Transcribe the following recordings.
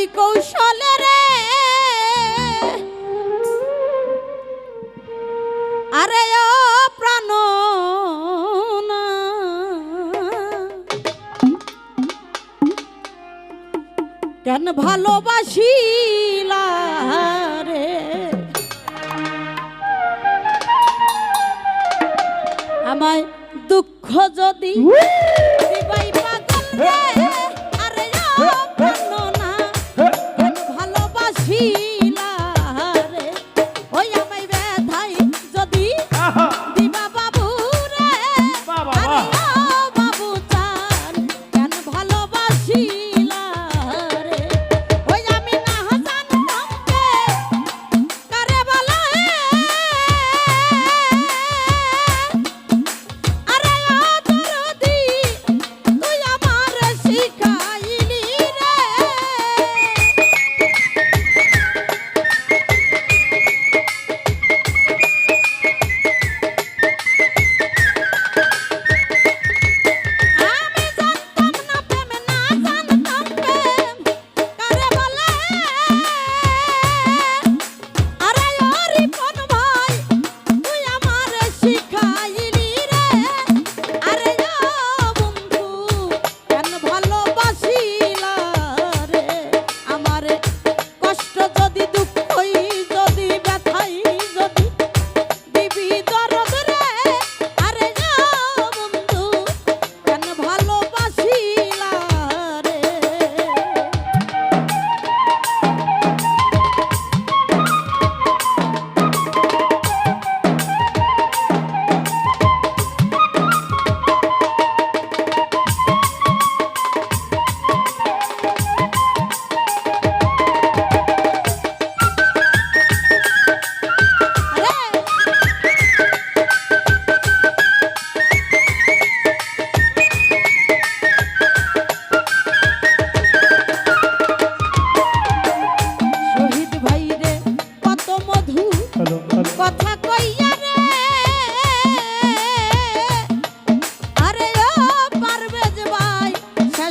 মাই কৌশলে রে। আরে ও প্রাণ কেন ভালোবাসিলা রে আমায় দুঃখ যদি দিবাই পাগল রে।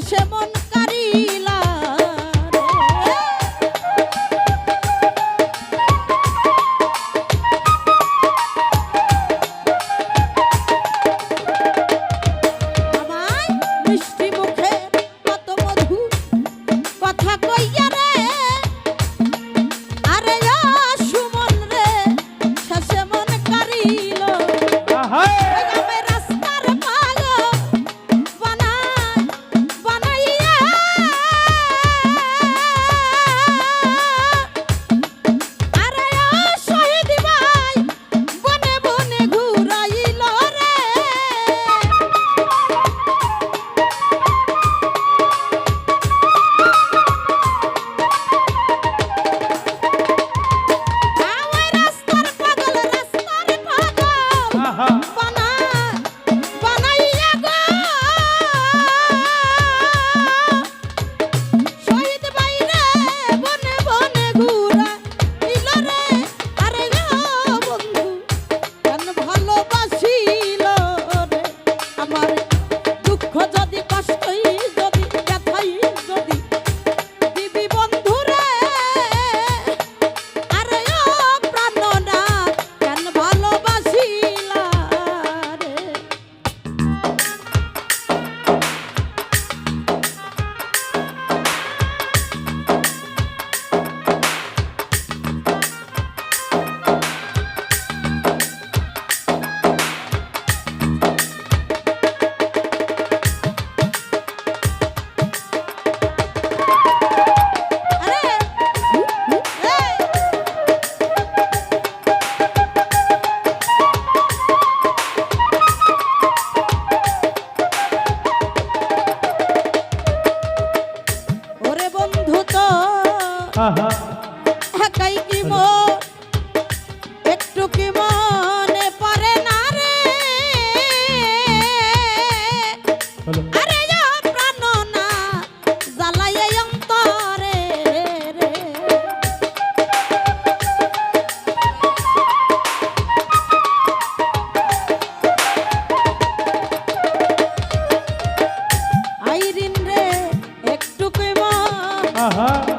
সে মন কার Aha.